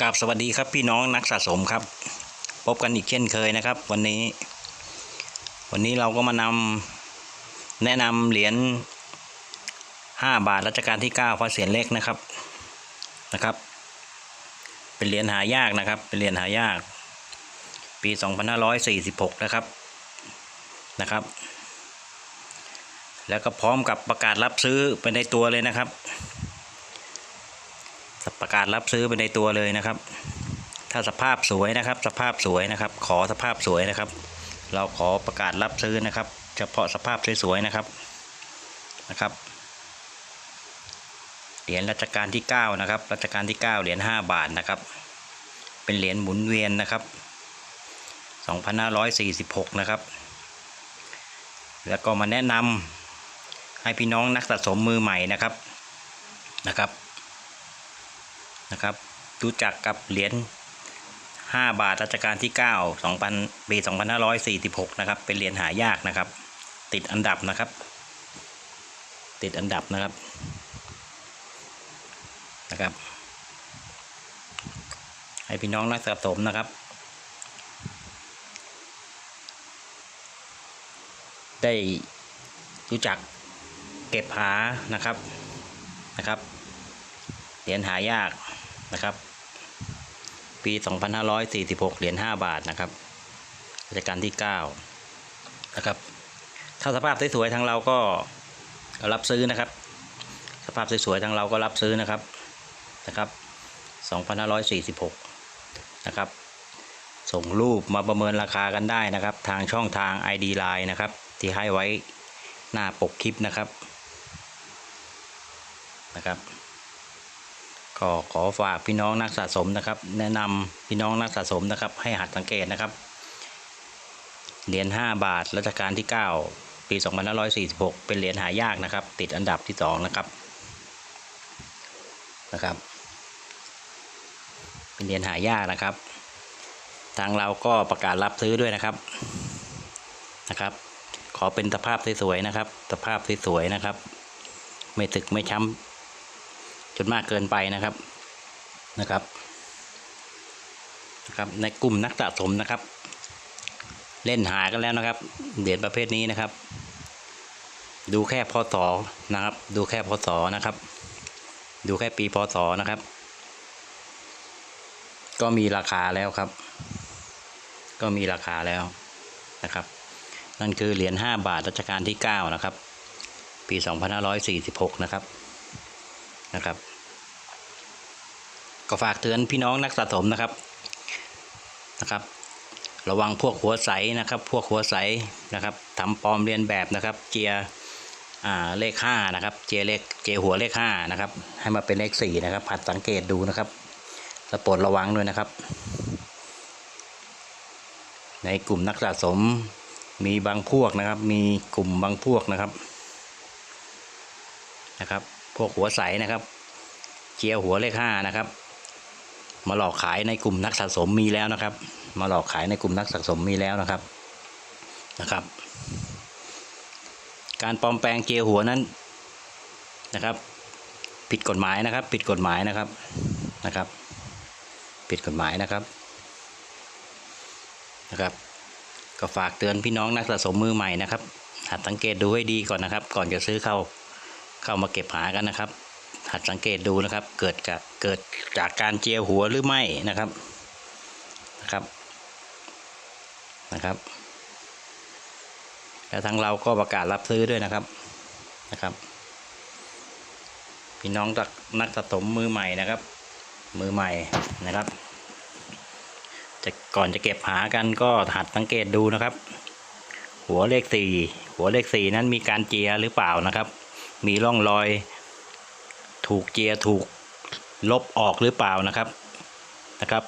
กราบสวัสดีครับพี่น้องนักสะสมครับ พบกันอีกเช่นเคยนะครับ วันนี้ วันนี้เราก็มานำแนะนำเหรียญ5บาทรัชกาลที่9พระเศียรเล็กนะครับนะครับ เป็นเหรียญหายากนะครับ เป็นเหรียญหายาก ปี 2546 นะครับนะครับ แล้วก็พร้อมกับประกาศรับซื้อไปในตัวเลยนะครับ ประกาศรับซื้อไปในตัวเลยนะครับ ถ้าสภาพสวยนะครับ สภาพสวยนะครับ ขอสภาพสวยนะครับ เราขอประกาศรับซื้อนะครับ เฉพาะสภาพสวยๆนะครับนะครับเหรียญรัชกาลที่ 9 นะครับรัชกาลที่ 9 เหรียญ5บาทนะครับ เป็นเหรียญหมุนเวียนนะครับ2546 นะครับ แล้วก็มาแนะนำให้พี่น้องนักสะสมมือใหม่นะครับนะครับ นะครับ รู้จักกับเหรียญ5 บาทรัชกาลที่ 9 2000ปี2546 นะครับ เป็นเหรียญหายากนะครับ ติดอันดับนะครับ ติดอันดับนะครับ นะครับ ให้พี่น้องนักสะสมนะครับ ได้รู้จักเก็บหานะครับ นะครับ เหรียญหายาก นะครับ ปี 2546 เหรียญ5บาทนะครับรัชกาลที่ 9 นะครับ ถ้าสภาพสวยๆทางเราก็รับซื้อนะครับ สภาพสวยๆทางเราก็รับซื้อนะครับนะครับ 2546 นะครับ ส่งรูปมาประเมินราคากันได้นะครับ ทางช่องทาง ID Line นะครับ ที่ให้ไว้หน้าปกคลิปนะครับนะครับ ก็ขอฝากพี่น้องนักสะสมนะครับ แนะนำพี่น้องนักสะสมนะครับ ให้หัดสังเกตนะครับ เหรียญ5บาทรัชกาลที่ 9 ปี 2546 เป็นเหรียญหายากนะครับ ติดอันดับที่ 2 นะครับนะครับ เป็นเหรียญหายากนะครับ ทางเราก็ประกาศรับซื้อด้วยนะครับนะครับ ขอเป็นสภาพสวยๆนะครับ สภาพสวยๆนะครับ ไม่ตึกไม่ช้ำ นมากเกินไปนะครับนะครับนะครับ ในกลุ่มนักสะสมนะครับ เล่นหากันแล้วนะครับเหรียญประเภทนี้นะครับ ดูแค่พศนะครับ ดูแค่พศนะครับ ดูแค่ปีพศนะครับ ก็มีราคาแล้วครับ ก็มีราคาแล้วนะครับ นั่นคือเหรียญ5บาทรัชกาลที่ 9 นะครับ ปี 2546 นะครับนะครับ ก็ฝากเตือนพี่น้องนักสะสมนะครับนะครับ ระวังพวกหัวใสนะครับ พวกหัวใสนะครับทำปลอมเรียนแบบนะครับ เจียอ่าเลขห้านะครับ เจียเลขเจียหัวเลขห้านะครับ ให้มาเป็นเลขสี่นะครับผัดสังเกตดูนะครับและโปรดระวังด้วยนะครับ ในกลุ่มนักสะสมมีบางพวกนะครับ มีกลุ่มบางพวกนะครับนะครับ พวกหัวใสนะครับเจียหัวเลขห้านะครับ มาหลอกขายในกลุ่มนักสะสมมีแล้วนะครับ มาหลอกขายในกลุ่มนักสะสมมีแล้วนะครับนะครับ การปลอมแปลงเจียหัวนั้นนะครับ ผิดกฎหมายนะครับ ผิดกฎหมายนะครับนะครับ ผิดกฎหมายนะครับนะครับ ก็ฝากเตือนพี่น้องนักสะสมมือใหม่นะครับหัดสังเกตดูให้ดีก่อนนะครับ ก่อนจะซื้อเข้าเข้ามาเก็บหากันนะครับ หัดสังเกตดูนะครับ เกิดจากเกิดจากการเจียวหัวหรือไม่นะครับนะครับนะครับ แล้วทางเราก็ประกาศรับซื้อด้วยนะครับนะครับ พี่น้องจากนักสะสมมือใหม่นะครับ มือใหม่นะครับจะก่อนจะเก็บหากันก็หัดสังเกตดูนะครับ หัวเลขสี่หัวเลขสี่นั้นมีการเจียหรือเปล่านะครับ มีร่องรอย ถูกเจียถูกลบออกหรือเปล่านะครับนะครับ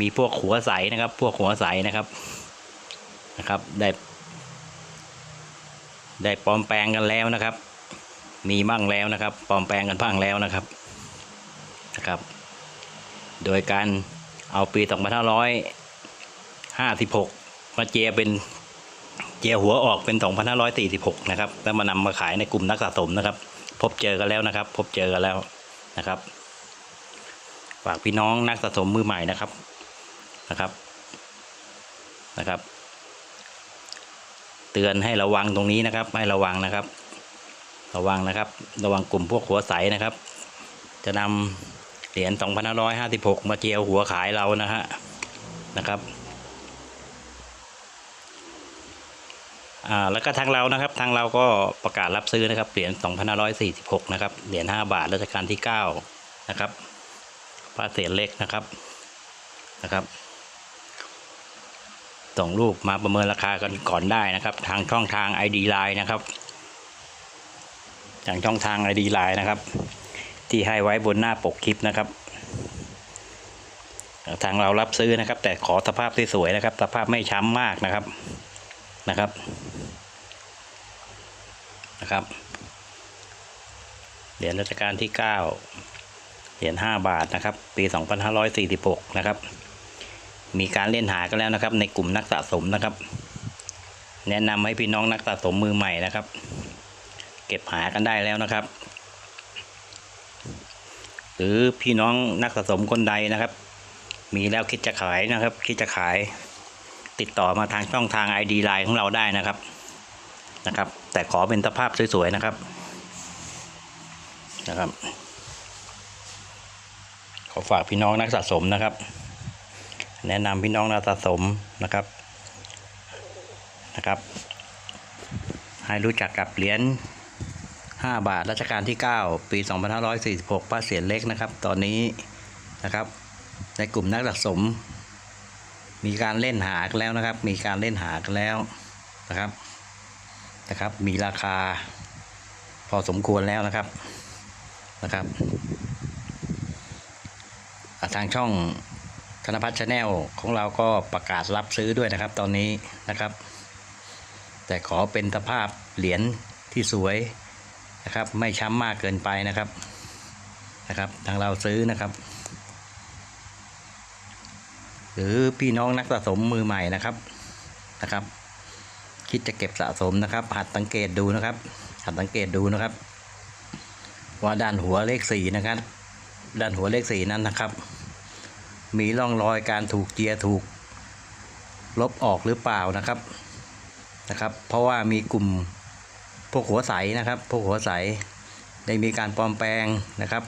มีพวกหัวใสนะครับ พวกหัวใสนะครับนะครับ ได้ ได้ปลอมแปลงกันแล้วนะครับ มีบ้างแล้วนะครับ ปลอมแปลงกันบ้างแล้วนะครับนะครับ โดยการเอาปี 2556 มาเจียเป็นเจียหัวออกเป็น 2546 นะครับ แล้วมานำมาขายในกลุ่มนักสะสมนะครับ พบเจอกันแล้วนะครับ พบเจอกันแล้วนะครับ ฝากพี่น้องนักสะสมมือใหม่นะครับนะครับนะครับ เตือนให้ระวังตรงนี้นะครับ ให้ระวังนะครับ ระวังนะครับ ระวังกลุ่มพวกหัวใสนะครับ จะนำเหรียญ 2556 มาเจียวหัวขายเรานะฮะนะครับ อ่าแล้วก็ทางเรานะครับทางเราก็ประกาศรับซื้อนะครับเหรียญ2546นะครับเหรียญ5บาทรัชกาลที่9นะครับปลาเศษเล็กนะครับนะครับส่งรูปมาประเมินราคากันก่อนได้นะครับ ทางช่องทาง ID Line นะครับทางช่องทาง ID Line นะครับ ที่ให้ไว้บนหน้าปกคลิปนะครับ ทางเรารับซื้อนะครับ แต่ขอสภาพสวยๆนะครับ สภาพไม่ช้ำมากนะครับ นะครับนะครับเหรียญรัชกาลที่ 9 เหรียญ5บาทนะครับ ปี 2546 นะครับ มีการเล่นหากันแล้วนะครับ ในกลุ่มนักสะสมนะครับ แนะนำให้พี่น้องนักสะสมมือใหม่นะครับ เก็บหากันได้แล้วนะครับ หรือพี่น้องนักสะสมคนใดนะครับ มีแล้วคิดจะขายนะครับ คิดจะขาย ติดต่อมาทางช่องทาง ID Line ของเราได้นะครับนะครับ แต่ขอเป็นสภาพสวยๆนะครับนะครับ ขอฝากพี่น้องนักสะสมนะครับ แนะนำพี่น้องนักสะสมนะครับนะครับ ให้รู้จักกับเหรียญ5 บาทรัชกาลที่ 9 ปี 2546 ป้าเสียนเล็กนะครับ ตอนนี้นะครับ ในกลุ่มนักสะสม มีการเล่นหากันแล้วนะครับ มีการเล่นหากันแล้วนะครับนะครับ มีราคา พอสมควรแล้วนะครับนะครับทางช่องธนพัฒน์ชาแนลของเราก็ประกาศรับซื้อด้วยนะครับตอนนี้นะครับ แต่ขอเป็นสภาพเหรียญที่สวยนะครับ ไม่ช้ำมากเกินไปนะครับนะครับ ทางเราซื้อนะครับ หรือพี่น้องนักสะสมมือใหม่นะครับนะครับ คิดจะเก็บสะสมนะครับ หัดสังเกตดูนะครับ หัดสังเกตดูนะครับ ว่าด้านหัวเลขสี่นะครับ ด้านหัวเลขสี่นั้นนะครับ มีร่องรอยการถูกเจียถูก ลบออกหรือเปล่านะครับนะครับ เพราะว่ามีกลุ่มพวกหัวใสนะครับ พวกหัวใสได้มีการปลอมแปลงนะครับ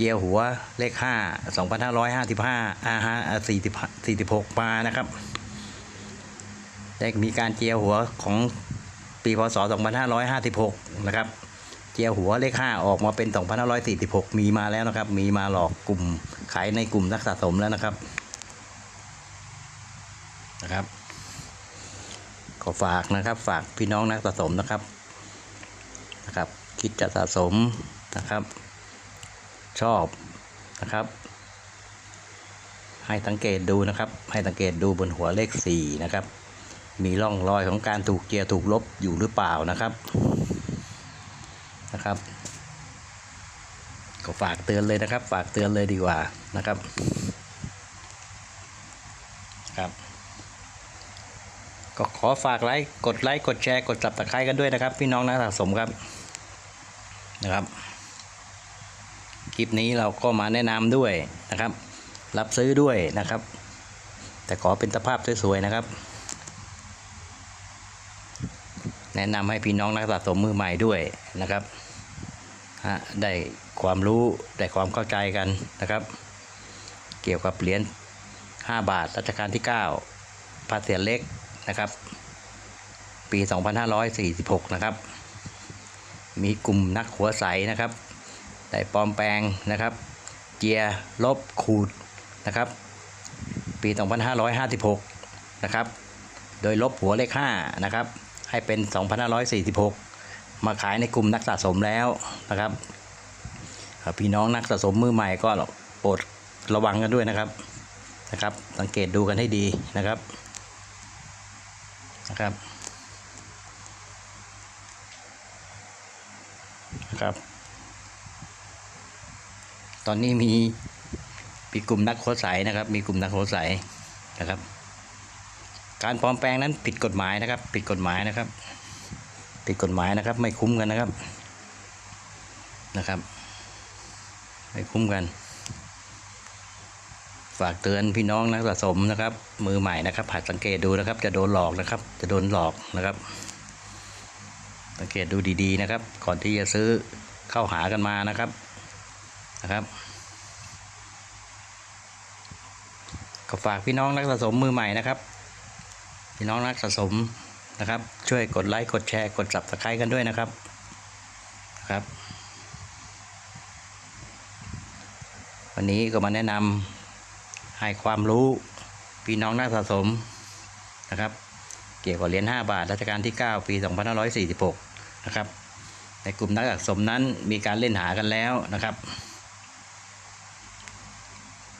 เจียหัวเลขห้าสองพันห้าร้อยห้าสิบห้าอาฮะสี่สิบสี่สิบหกมานะครับได้มีการเจียหัวของปีพศสองพันห้าร้อยห้าสิบหกนะครับ เจียหัวเลขห้าออกมาเป็นสองพันห้าร้อยสี่สิบหกมีมาแล้วนะครับ มีมาหลอกกลุ่มขายในกลุ่มนักสะสมแล้วนะครับนะครับขอฝากนะครับฝากพี่น้องนักสะสมนะครับนะครับ คิดจะสะสมนะครับ ชอบนะครับ ให้สังเกตดูนะครับ ให้สังเกตดูบนหัวเลขสี่นะครับ มีร่องรอยของการถูกเจียถูกลบอยู่หรือเปล่านะครับนะครับ ก็ฝากเตือนเลยนะครับ ฝากเตือนเลยดีกว่านะครับครับก็ขอฝากไลค์ กดไลค์ กดแชร์ กดจับตะไคร้กันด้วยนะครับ พี่น้องนักสะสมครับนะครับ คลิปนี้เราก็มาแนะนำด้วยนะครับ รับซื้อด้วยนะครับ แต่ขอเป็นสภาพสวยๆนะครับ แนะนำให้พี่น้องนักสะสมมือใหม่ด้วยนะครับฮะได้ความรู้ได้ความเข้าใจกันนะครับ เกี่ยวกับเหรียญ5บาทรัชกาลที่9พระเสียรเล็กนะครับ ปี 2546 นะครับ มีกลุ่มนักหัวใสนะครับ ได้ปลอมแปลงนะครับเจียลบขูดนะครับ ปี 2556 นะครับ โดยลบหัวเลข5นะครับ ให้เป็น 2546 มาขายในกลุ่มนักสะสมแล้วนะครับพี่น้องนักสะสมมือใหม่ก็โปรดระวังกันด้วยนะครับนะครับ สังเกตดูกันให้ดีนะครับนะครับนะครับ ตอนนี้มีมีกลุ่มนักโคใสนะครับ มีกลุ่มนักโคใสนะครับ การปลอมแปลงนั้นผิดกฎหมายนะครับ ผิดกฎหมายนะครับ ผิดกฎหมายนะครับ ไม่คุ้มกันนะครับนะครับ ไม่คุ้มกัน ฝากเตือนพี่น้องนักสะสมนะครับ มือใหม่นะครับหัดสังเกตดูนะครับ จะโดนหลอกนะครับ จะโดนหลอกนะครับ สังเกตดูดีๆนะครับ ก่อนที่จะซื้อเข้าหากันมานะครับ นะครับ ก็ฝากพี่น้องนักสะสมมือใหม่นะครับ พี่น้องนักสะสมนะครับ ช่วยกดไลค์กดแชร์กด subscribe กันด้วยนะครับครับ วันนี้ก็มาแนะนำให้ความรู้พี่น้องนักสะสมนะครับ เกี่ยวกับเหรียญ5บาทรัชกาลที่ 9 ปี 2546 นะครับ ในกลุ่มนักสะสมนั้นมีการเล่นหากันแล้วนะครับ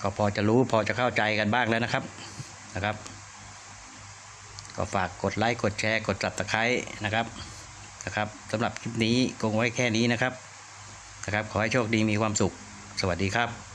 ก็พอจะรู้พอจะเข้าใจกันบ้างแล้วนะครับนะครับ ก็ฝากกดไลค์กดแชร์กดสับตะไคร้นะครับนะครับสำหรับคลิปนี้คงไว้แค่นี้นะครับนะครับ ขอให้โชคดีมีความสุข สวัสดีครับ